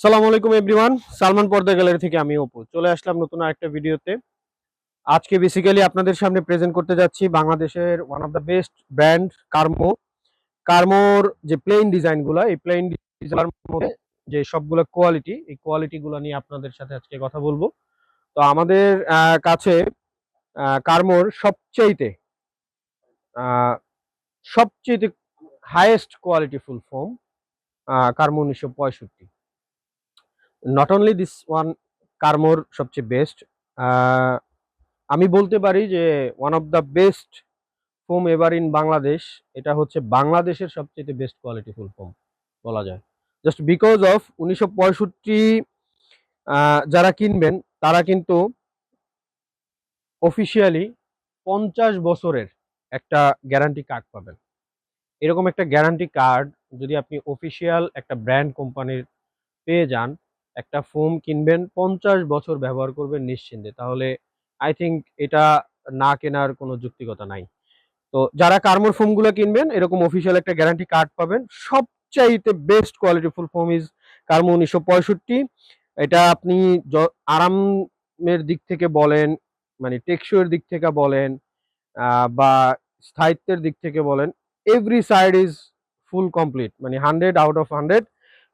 সালাম আলাইকুম এভরিওয়ান সালমান পর্দা গ্যালারি থেকে আমি অপু। চলে আসলাম নতুন আরেকটা ভিডিওতে। আজকে বেসিক্যালি আপনাদের সামনে প্রেজেন্ট করতে যাচ্ছি বাংলাদেশের one of the best brand Karmo কার্মোর যে প্লেন ডিজাইনগুলো এই প্লেন ডিজাইনের মধ্যে যে সবগুলো কোয়ালিটি এই কোয়ালিটিগুলো নিয়ে আপনাদের সাথে আজকে কথা বলব। তো আমাদের কাছে কার্মোর সবচেয়েতে সবচেয়ে কোয়ালিটি ফুল ফোম কার্মো উনিশশো পঁয়ষট্টি। নট অনলি দিস ওয়ান কার্মোর সবচেয়ে বেস্ট আমি বলতে পারি যে one of the best foam ever in Bangladesh এটা হচ্ছে বাংলাদেশের সবচেয়ে বেস্ট কোয়ালিটি ফুল ফোম বলা যায়। জাস্ট বিকজ অফ উনিশশো পঁয়ষট্টি যারা কিনবেন, তারা কিন্তু অফিসিয়ালি পঞ্চাশ বছরের একটা গ্যারান্টি কার্ড পাবেন। এরকম একটা গ্যারান্টি কার্ড যদি আপনি অফিসিয়াল একটা ব্র্যান্ড কোম্পানির পেয়ে যান একটা ফোম কিনবেন, পঞ্চাশ বছর ব্যবহার করবেন নিশ্চিন্তে। তাহলে আই থিঙ্ক এটা না কেনার কোনো যুক্তিকতা নাই। তো যারা কার্মোর ফোমগুলো কিনবেন, এরকম অফিসিয়াল একটা গ্যারান্টি কার্ড পাবেন। সবচাইতে best quality full foam is Karmo উনিশশো পঁয়ষট্টি। এটা আপনি আরামের দিক থেকে বলেন মানে টেকসইয়ের দিক থেকে বলেন বা স্থায়িত্বের দিক থেকে বলেন every side is full complete মানে hundred out of hundred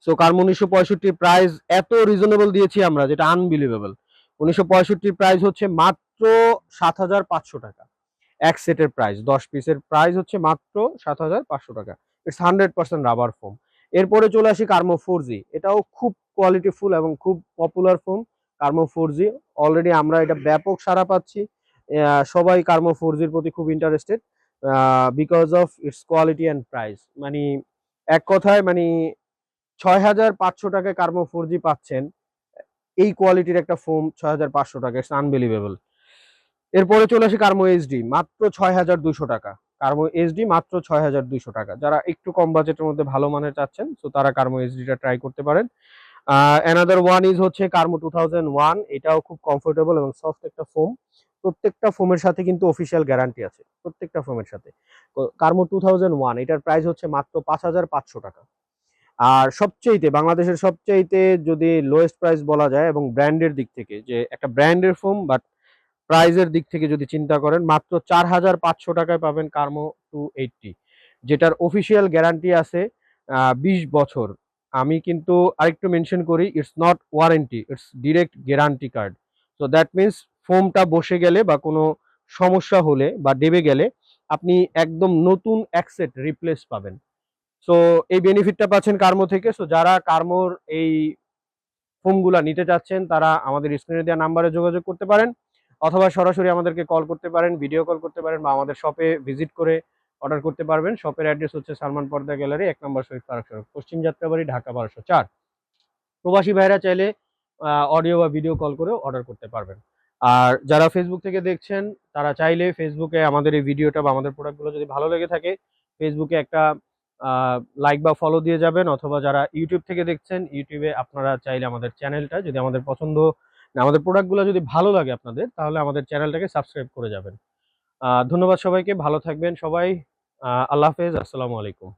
so Karmo উনিশশো পঁয়ষট্টির প্রাইস এত রিজনেবল দিয়েছি আমরা, যেটা আনবিলিভেবল উনিশশো পঁয়ষট্টির প্রাইস হচ্ছে মাত্র সাত হাজার পাঁচশো টাকা। এক সেটের প্রাইস দশ পিসের প্রাইস হচ্ছে মাত্র সাত হাজার পাঁচশো টাকা। It's hundred percent rubber foam এরপরে চলে আসি কার্মো ফোর জি এটাও খুব কোয়ালিটিফুল এবং খুব popular foam Karmo four G already আমরা এটা ব্যাপক সারা পাচ্ছি। সবাই কার্মো ফোর জির প্রতি খুব interested because of its quality and price মানে এক কথায় মানে ছয় হাজার পাঁচশো টাকায় কার্মো ফোর জি পাচ্ছেন। এই কোয়ালিটির একটা ফোম ছয় হাজার পাঁচশো টাকা ইটস আনবিলিভেবল এরপরে চলে আসি কার্মো এইচডি, মাত্র ছয় হাজার দুইশো টাকা। কার্মো এইচডি মাত্র ছয় হাজার দুইশো টাকা। যারা একটু কম বাজেটের মধ্যে ভালো মানের চাচ্ছেন তো তারা কার্মো এইচডিটা ট্রাই করতে পারেন। অ্যানাদার ওয়ান ইজ হচ্ছে কার্মো টু থাউজেন্ড ওয়ান এটাও খুব কমফোর্টেবল এবং সফট একটা ফোম। প্রত্যেকটা ফোমের সাথে কিন্তু অফিসিয়াল গ্যারান্টি আছে, প্রত্যেকটা ফোমের সাথে। কার্মো টু ওয়ান এটার প্রাইস হচ্ছে মাত্র পাঁচ হাজার পাঁচশো টাকা। আর সবচেয়েতে, বাংলাদেশের সবচেয়েতে যদি লোয়েস্ট প্রাইস বলা যায় এবং ব্র্যান্ডের দিক থেকে, যে একটা ব্র্যান্ডের ফোম বাট প্রাইজের দিক থেকে যদি চিন্তা করেন, মাত্র চার হাজার পাঁচশো টাকায় পাবেন কার্মো টু এইটটি যেটার অফিসিয়াল গ্যারান্টি আছে বিশ বছর। আমি কিন্তু আরেকটু মেনশন করি it's not warranty it's direct guarantee card so that means ফোমটা বসে গেলে বা কোনো সমস্যা হলে বা ডেবে গেলে, আপনি একদম নতুন অ্যাকসেট রিপ্লেস পাবেন। সো এই বেনিফিটটা পাচ্ছেন কার্মো থেকে। সো যারা কার্মোর এই ফোমগুলা নিতে চাচ্ছেন, তারা আমাদের স্ক্রিনে দেওয়া নাম্বারে যোগাযোগ করতে পারেন। অথবা সরাসরি আমাদেরকে কল করতে পারেন ভিডিও কল করতে পারেন, বা আমাদের শপে ভিজিট করে অর্ডার করতে পারবেন। শপের অ্যাড্রেস হচ্ছে সালমান পর্দা গ্যালারি এক নম্বর শহীদ পার্ক সড়ক, পশ্চিম যাত্রাবাড়ি, ঢাকা বারোশো চার। প্রবাসী ভাইরা চাইলে অডিও বা ভিডিও কল করেও অর্ডার করতে পারবেন। আর যারা ফেসবুক থেকে দেখছেন, তারা চাইলে ফেসবুকে আমাদের এই ভিডিওটা বা আমাদের প্রোডাক্টগুলো যদি ভালো লেগে থাকে ফেসবুকে একটা লাইক বা ফলো দিয়ে যাবেন অথবা যারা ইউটিউব থেকে দেখছেন ইউটিউবে আপনারা চাইলে আমাদের চ্যানেলটা যদি আমাদের পছন্দ আমাদের প্রোডাক্টগুলো যদি ভালো লাগে আপনাদের, তাহলে আমাদের চ্যানেলটাকে সাবস্ক্রাইব করে যাবেন। ধন্যবাদ সবাইকে, ভালো থাকবেন সবাই। আল্লাহ হাফেজ, আসসালামু আলাইকুম।